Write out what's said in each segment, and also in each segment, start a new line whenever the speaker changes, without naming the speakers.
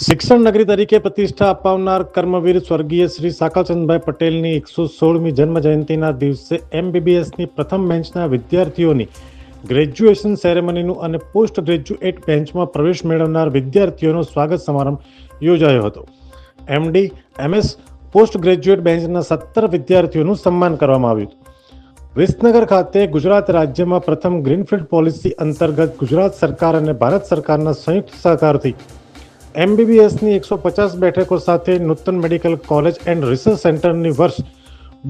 શિક્ષણ નગરી તરીકે પ્રતિષ્ઠા અપાવનાર કર્મવીર સ્વર્ગીય શ્રી સાકલચંદભાઈ પટેલની એકસો સોળમી જન્મ જયંતિના દિવસે એમબીબીએસની પ્રથમ બેન્ચના વિદ્યાર્થીઓની ગ્રેજ્યુએશન સેરેમનીનું અને પોસ્ટ ગ્રેજ્યુએટ બેન્ચમાં પ્રવેશ મેળવનાર વિદ્યાર્થીઓનો સ્વાગત સમારંભ યોજાયો હતો. એમડી, એમએસ, પોસ્ટ ગ્રેજ્યુએટ બેન્ચના સત્તર વિદ્યાર્થીઓનું સન્માન કરવામાં આવ્યું હતું. વિસનગર ખાતે ગુજરાત રાજ્યમાં પ્રથમ ગ્રીનફિલ્ડ પોલિસી અંતર્ગત ગુજરાત સરકાર અને ભારત સરકારના સંયુક્ત સહકારથી એમબીબીએસની એકસો પચાસ બેઠકો સાથે Nutan medical college and research સેન્ટરની વર્ષ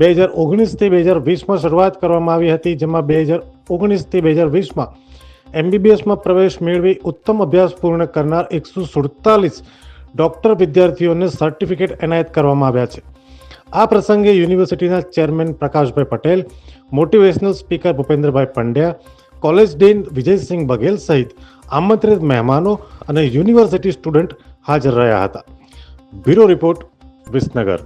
બે હજાર ઓગણીસથી બે હજાર વીસમાં શરૂઆત કરવામાં આવી હતી, જેમાં બે હજાર ઓગણીસથી બે હજાર વીસમાં એમબીબીએસમાં પ્રવેશ મેળવી ઉત્તમ અભ્યાસ પૂર્ણ કરનાર એકસો સુડતાલીસ ડૉક્ટર વિદ્યાર્થીઓને સર્ટિફિકેટ એનાયત કરવામાં આવ્યા છે. આ પ્રસંગે યુનિવર્સિટીના chairman Prakashbhai Patel, motivational speaker Bhupendrabhai Pandya, college dean Vijaysinh Baghel સહિત આમંત્રિત મહેમાનો અને યુનિવર્સિટી સ્ટુડન્ટ હાજર રહ્યા હતા. Bureau report, Visnagar.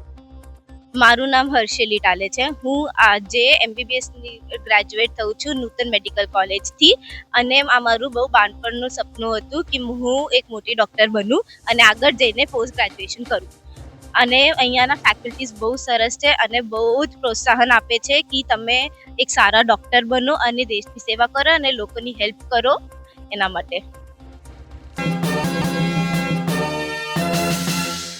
મારું નામ હર્ષેલી ટાલે છે. હું આજે એમબીબીએસની ગ્રેજ્યુએટ થઉં છું નૂતન મેડિકલ કોલેજથી અને આ મારું બહુ બાળપણનું સપનું હતું કે હું એક મોટી ડૉક્ટર બનું અને આગળ જઈને પોસ્ટ ગ્રેજ્યુએશન કરું. અને અહીંયાના ફેકલ્ટીઝ બહુ સરસ છે અને બહુ જ પ્રોત્સાહન આપે છે કે તમે એક સારા ડૉક્ટર બનો અને દેશની સેવા કરો અને લોકોની હેલ્પ કરો એના માટે.